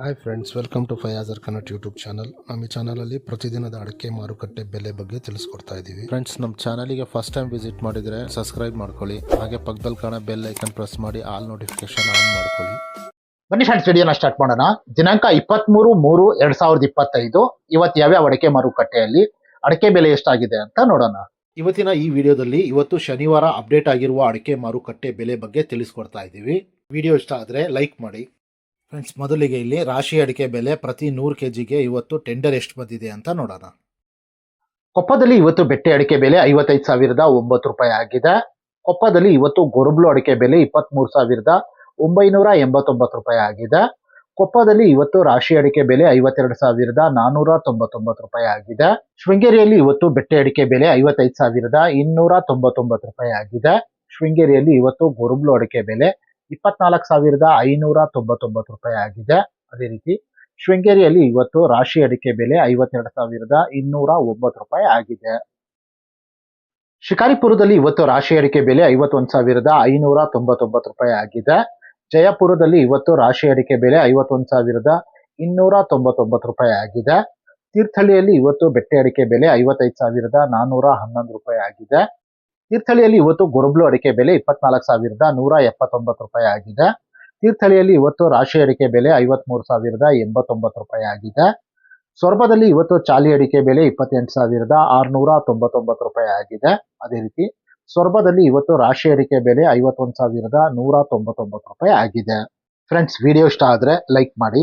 Hi friends welcome to ಫಯಾಜರ್ ಕನ್ನಟ್ YouTube channel ನಮ್ಮ ಈ ಚಾನಲಲ್ಲಿ ಪ್ರತಿದಿನದ ಅಡಿಕೆ ಮಾರುಕಟ್ಟೆ ಬೆಲೆ ಬಗ್ಗೆ ತಿಳಿಸ್ಕೊಡ್ತಾ ಇದ್ದೀವಿ. ಫ್ರೆಂಡ್ಸ್ ನಮ್ಮ ಚಾನಲಿಗೆ ಫಸ್ಟ್ ಟೈಮ್ ವಿಸಿಟ್ ಮಾಡಿದರೆ ಸಬ್ಸ್ಕ್ರೈಬ್ ಮಾಡ್ಕೊಳ್ಳಿ. ಹಾಗೆ ಪಕ್ಕದಲ್ಲಿ ಕಾಣೋ ಬೆಲ್ ಐಕನ್ ಪ್ರೆಸ್ ಮಾಡಿ ಆಲ್ ನೋಟಿಫಿಕೇಶನ್ ಆನ್ ಮಾಡ್ಕೊಳ್ಳಿ. ಬನ್ನಿ ಫ್ರೆಂಡ್ಸ್ ವಿಡಿಯೋನ ಸ್ಟಾರ್ಟ್ ಮಾಡೋಣ. ದಿನಾಂಕ ಇಪ್ಪತ್ಮೂರು ಮೂರು ಎರಡ್ ಸಾವಿರದ ಇಪ್ಪತ್ತೈದು. ಇವತ್ತು ಯಾವ್ಯಾವ ಅಡಿಕೆ ಮಾರುಕಟ್ಟೆಯಲ್ಲಿ ಅಡಿಕೆ ಬೆಲೆ ಎಷ್ಟಾಗಿದೆ ಅಂತ ನೋಡೋಣ. ಇವತ್ತಿನ ಈ ವಿಡಿಯೋದಲ್ಲಿ ಇವತ್ತು ಶನಿವಾರ ಅಪ್ಡೇಟ್ ಆಗಿರುವ ಅಡಿಕೆ ಮಾರುಕಟ್ಟೆ ಬೆಲೆ ಬಗ್ಗೆ ತಿಳಿಸ್ಕೊಡ್ತಾ ಇದ್ದೀವಿ. ವಿಡಿಯೋ ಇಷ್ಟ ಆದರೆ ಲೈಕ್ ಮಾಡಿ. ಫ್ರೆಂಡ್ಸ್ ಮೊದಲಿಗೆ ಇಲ್ಲಿ ರಾಶಿ ಅಡಿಕೆ ಬೆಲೆ ಪ್ರತಿ ನೂರು ಕೆ ಜಿಗೆ ಇವತ್ತು ಟೆಂಡರ್ ಎಷ್ಟು ಬಂದಿದೆ ಅಂತ ನೋಡೋಣ. ಕೊಪ್ಪದಲ್ಲಿ ಇವತ್ತು ಬೆಟ್ಟೆ ಅಡಿಕೆ ಬೆಲೆ ಐವತ್ತೈದು ಸಾವಿರದ ಒಂಬತ್ತು ರೂಪಾಯಿ ಆಗಿದೆ. ಕೊಪ್ಪದಲ್ಲಿ ಇವತ್ತು ಗೊರಬ್ಲು ಅಡಿಕೆ ಬೆಲೆ ಇಪ್ಪತ್ಮೂರು ಸಾವಿರದ ಒಂಬೈನೂರ ಎಂಬತ್ತೊಂಬತ್ತು ರೂಪಾಯಿ ಆಗಿದೆ. ಕೊಪ್ಪದಲ್ಲಿ ಇವತ್ತು ರಾಶಿ ಅಡಿಕೆ ಬೆಲೆ ಐವತ್ತೆರಡು ಸಾವಿರದ ನಾನೂರ ತೊಂಬತ್ತೊಂಬತ್ತು ರೂಪಾಯಿ ಆಗಿದೆ. ಶೃಂಗೇರಿಯಲ್ಲಿ ಇವತ್ತು ಬೆಟ್ಟೆ ಅಡಿಕೆ ಬೆಲೆ ಐವತ್ತೈದು ಸಾವಿರದ ಇನ್ನೂರ ತೊಂಬತ್ತೊಂಬತ್ತು ರೂಪಾಯಿ ಆಗಿದೆ. ಶೃಂಗೇರಿಯಲ್ಲಿ ಇವತ್ತು ಗೊರಬ್ಲು ಅಡಿಕೆ ಬೆಲೆ ಇಪ್ಪತ್ನಾಲ್ಕು ಸಾವಿರದ ಐನೂರ ತೊಂಬತ್ತೊಂಬತ್ತು ರೂಪಾಯಿ ಆಗಿದೆ. ಅದೇ ರೀತಿ ಶೃಂಗೇರಿಯಲ್ಲಿ ಇವತ್ತು ರಾಶಿ ಅಡಿಕೆ ಬೆಲೆ ಐವತ್ತೆರಡು ಸಾವಿರದ ಇನ್ನೂರ ಒಂಬತ್ತು ರೂಪಾಯಿ ಆಗಿದೆ. ಶಿಕಾರಿಪುರದಲ್ಲಿ ಇವತ್ತು ರಾಶಿ ಅಡಿಕೆ ಬೆಲೆ ಐವತ್ತೊಂದು ಸಾವಿರದ ಐನೂರ ತೊಂಬತ್ತೊಂಬತ್ತು ರೂಪಾಯಿ ಆಗಿದೆ. ಜಯಪುರದಲ್ಲಿ ಇವತ್ತು ರಾಶಿ ಅಡಿಕೆ ಬೆಲೆ ಐವತ್ತೊಂದು ಸಾವಿರದ ಇನ್ನೂರ ತೊಂಬತ್ತೊಂಬತ್ತು ರೂಪಾಯಿ ಆಗಿದೆ. ತೀರ್ಥಹಳ್ಳಿಯಲ್ಲಿ ಇವತ್ತು ಬೆಟ್ಟೆ ಅಡಿಕೆ ಬೆಲೆ ಐವತ್ತೈದು ಸಾವಿರದ ನಾನೂರ ಹನ್ನೊಂದು ರೂಪಾಯಿ ಆಗಿದೆ. ತೀರ್ಥಹಳ್ಳಿಯಲ್ಲಿ ಇವತ್ತು ಗೊರಬ್ಲು ಅಡಿಕೆ ಬೆಲೆ ಇಪ್ಪತ್ನಾಲ್ಕು ಸಾವಿರದ ನೂರ ಎಪ್ಪತ್ತೊಂಬತ್ತು ರೂಪಾಯಿ ಆಗಿದೆ. ತೀರ್ಥಳಿಯಲ್ಲಿ ಇವತ್ತು ರಾಶಿ ಅಡಿಕೆ ಬೆಲೆ ಐವತ್ಮೂರು ಸಾವಿರದ ಎಂಬತ್ತೊಂಬತ್ತು ರೂಪಾಯಿ ಆಗಿದೆ. ಸೊರಬದಲ್ಲಿ ಇವತ್ತು ಚಾಲಿ ಅಡಿಕೆ ಬೆಲೆ ಇಪ್ಪತ್ತೆಂಟು ಸಾವಿರದ ಆರುನೂರ ತೊಂಬತ್ತೊಂಬತ್ತು ರೂಪಾಯಿ ಆಗಿದೆ. ಅದೇ ರೀತಿ ಸೊರಬದಲ್ಲಿ ಇವತ್ತು ರಾಶಿ ಅಡಿಕೆ ಬೆಲೆ ಐವತ್ತೊಂದು ಸಾವಿರದ ನೂರ ತೊಂಬತ್ತೊಂಬತ್ತು ರೂಪಾಯಿ ಆಗಿದೆ. ಫ್ರೆಂಡ್ಸ್ ವಿಡಿಯೋ ಇಷ್ಟ ಆದರೆ ಲೈಕ್ ಮಾಡಿ.